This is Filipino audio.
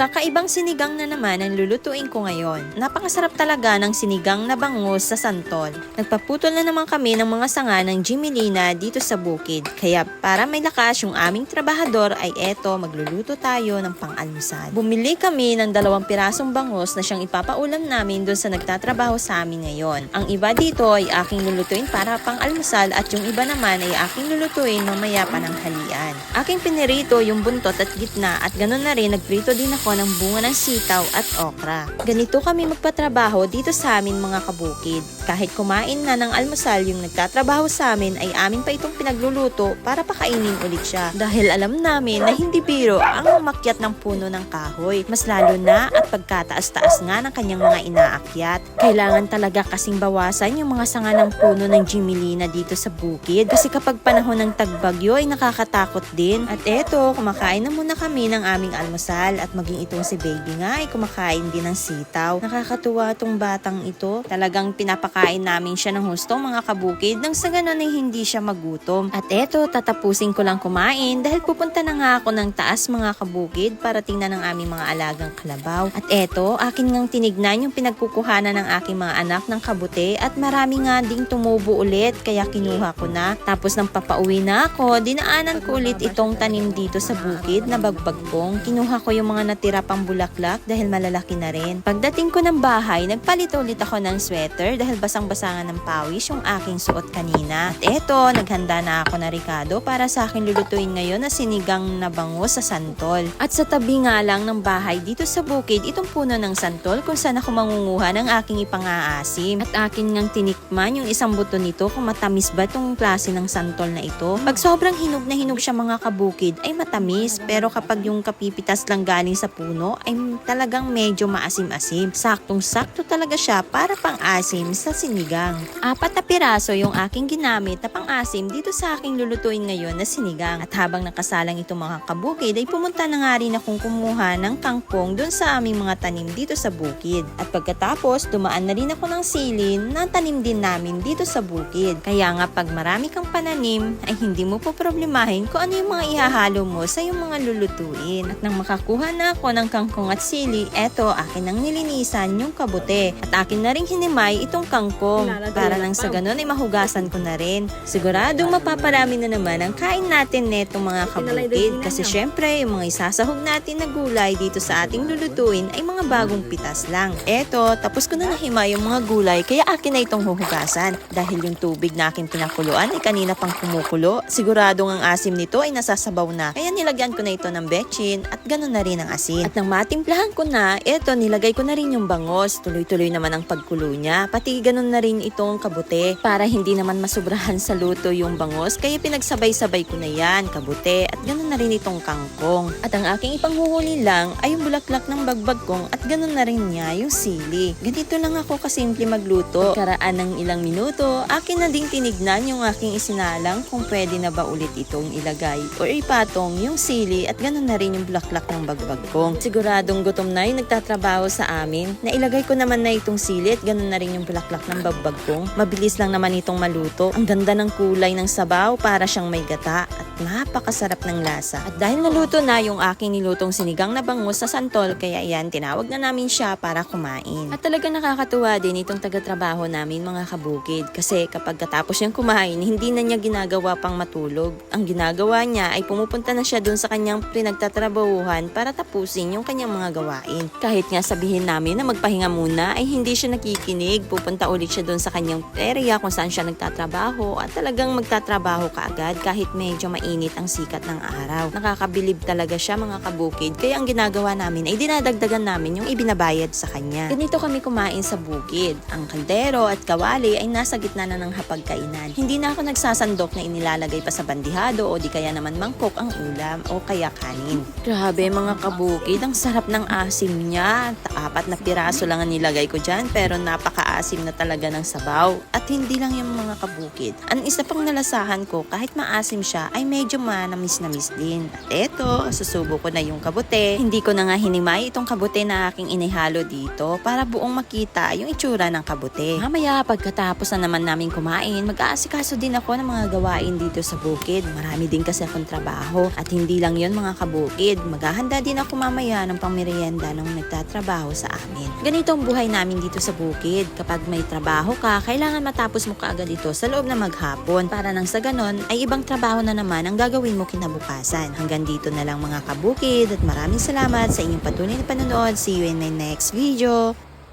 Kakaibang sinigang na naman ang lulutuin ko ngayon. Napakasarap talaga ng sinigang na bangus sa santol. Nagpaputol na naman kami ng mga sanga ng Jimmy Lina dito sa bukid. Kaya para may lakas yung aming trabahador ay eto, magluluto tayo ng pang-almusal. Bumili kami ng dalawang pirasong bangus na siyang ipapaulam namin doon sa nagtatrabaho sa amin ngayon. Ang iba dito ay aking lulutuin para pang-almusal at yung iba naman ay aking lulutuin mamaya pa ng halian. Aking pinirito yung buntot at gitna at ganun na rin nagprito din ako ng bunga ng sitaw at okra. Ganito kami magpatrabaho dito sa amin mga kabukid. Kahit kumain na ng almusal yung nagtatrabaho sa amin ay amin pa itong pinagluluto para pakainin ulit siya. Dahil alam namin na hindi biro ang umakyat ng puno ng kahoy. Mas lalo na at pagkataas-taas nga ng kanyang mga inaakyat. Kailangan talaga kasing bawasan yung mga sanga ng puno ng Jimilina dito sa bukid. Kasi kapag panahon ng tagbagyo ay nakakatakot din. At eto, kumakain na muna kami ng aming almusal at maging itong si baby nga ay kumakain din ng sitaw. Nakakatuwa tong batang ito. Talagang pinapakain namin siya ng husto mga kabukid nang sa ganun ay hindi siya magutom. At eto, tatapusin ko lang kumain dahil pupunta na nga ako ng taas mga kabukid para tingnan ng aming mga alagang kalabaw. At eto, akin ngang tinignan yung pinagkukuhanan ng aking mga anak ng kabute at marami nga ding tumubo ulit kaya kinuha ko na. Tapos nang papauwi na ako, dinaanan ko ulit itong tanim dito sa bukid na bagbagpong. Kinuha ko yung mga natira pang bulaklak dahil malalaki na rin. Pagdating ko ng bahay, nagpalit ulit ako ng sweater dahil basang-basangan ng pawis yung aking suot kanina. At eto, naghanda na ako na Ricardo para sa akin lulutuin ngayon na sinigang na bangus sa santol. At sa tabi nga lang ng bahay dito sa bukid, itong puno ng santol kung saan ako mangunguha ng aking ipang-aasim. At akin ngang tinikman yung isang buto nito kung matamis ba tong klase ng santol na ito. Pag sobrang hinog na hinog siya mga kabukid ay matamis pero kapag yung kapipitas lang galing sa puno ay talagang medyo maasim-asim. Saktong-sakto talaga siya para pang-asim sa sinigang. Apat na piraso yung aking ginamit na pang-asim dito sa aking lulutuin ngayon na sinigang. At habang nakasalang itong mga kabukid ay pumunta na nga rin akong kumuha ng kangkong dun sa aming mga tanim dito sa bukid. At pagkatapos dumaan na rin ako ng silin na tanim din namin dito sa bukid. Kaya nga pag marami kang pananim ay hindi mo po problemahin kung ano yung mga ihahalo mo sa yung mga lulutuin. At nang makakuha na ako ng kangkong at sili, eto akin nang nilinisan yung kabute. At akin na rin hinimay itong kangkong para nang sa ganun ay mahugasan ko na rin. Siguradong mapaparami na naman ang kain natin netong mga kabukid kasi syempre yung mga isasahog natin na gulay dito sa ating lulutuin ay mga bagong pitas lang. Eto, tapos ko na nahimay yung mga gulay kaya akin na itong huhugasan. Dahil yung tubig na aking pinakuluan ay kanina pang kumukulo, siguradong ang asim nito ay nasasabaw na. Kaya nilagyan ko na ito ng betchin at ganun na rin ang asin. At nang matimplahan ko na, eto nilagay ko na rin yung bangos. Tuloy-tuloy naman ang pagkulo niya. Pati ganun na rin itong kabute para hindi naman masubrahan sa luto yung bangos. Kaya pinagsabay-sabay ko na yan, kabute at ganun na rin itong kangkong. At ang aking ipanghuhuli lang ay yung bulaklak ng bagbagkong at ganun na rin niya yung sili. Ganito lang ako kasimple magluto. Karaan ng ilang minuto, akin na ding tinignan yung aking isinalang kung pwede na ba ulit itong ilagay or ipatong yung sili at ganun na rin yung bulaklak ng bagbagkong. Siguradong gutom na yung nagtatrabaho sa amin. Nailagay ko naman na itong sili at ganun na rin yung bulaklak ng bagbagkong. Mabilis lang naman itong maluto. Ang ganda ng kulay ng sabaw para siyang may gata at napakasarap ng lasa. At dahil naluto na yung aking nilutong sinigang na bangus sa santol, kaya yan, tinawag na namin siya para kumain. At talagang nakakatuwa din itong taga-trabaho namin mga kabukid. Kasi kapag katapos niyang kumain, hindi na niya ginagawa pang matulog. Ang ginagawa niya ay pumupunta na siya dun sa kanyang pinagtatrabahuhan para tapusin yung kanyang mga gawain. Kahit nga sabihin namin na magpahinga muna, ay hindi siya nakikinig. Pupunta ulit siya dun sa kanyang area kung saan siya nagtatrabaho at talagang magtatrabaho ka agad kahit medyo mainit ang sikat ng araw. Nakakabilib talaga siya mga kabukid. Kaya ang ginagawa namin ay dinadagdagan namin yung ibinabayad sa kanya. Ganito kami kumain sa bukid. Ang kaldero at kawali ay nasa gitna na ng hapagkainan. Hindi na ako nagsasandok na inilalagay pa sa bandihado o di kaya naman mangkok ang ulam o kaya kanin. Grabe mga kabukid, ang sarap ng asim niya. Apat na piraso lang ang nilagay ko dyan pero napaka napakaasim na talaga ng sabaw. At hindi lang yung mga kabukid. Ang isa pang nalasahan ko, kahit maasim siya, ay medyo manamis-namis din. At eto, susubo ko na yung kabute. Hindi ko na nga hinimay itong kabute na aking inihalo dito para buong makita yung itsura ng kabute. Mamaya, pagkatapos na naman namin kumain, mag-aasikaso din ako ng mga gawain dito sa bukid. Marami din kasi akong trabaho. At hindi lang yon mga kabukid. Maghahanda din ako mamaya ng pangmerienda ng nagtatrabaho sa amin. Ganito ang buhay namin dito sa bukid. Kapag may trabaho ka, kailangan matapos mo kaagad ito sa loob na maghapon. Para nang sa ganon, ay ibang trabaho na naman ang gagawin mo kinabukasan. Hanggang dito na lang mga kabukid at maraming salamat sa inyong patuloy na panonood. See you in my next video.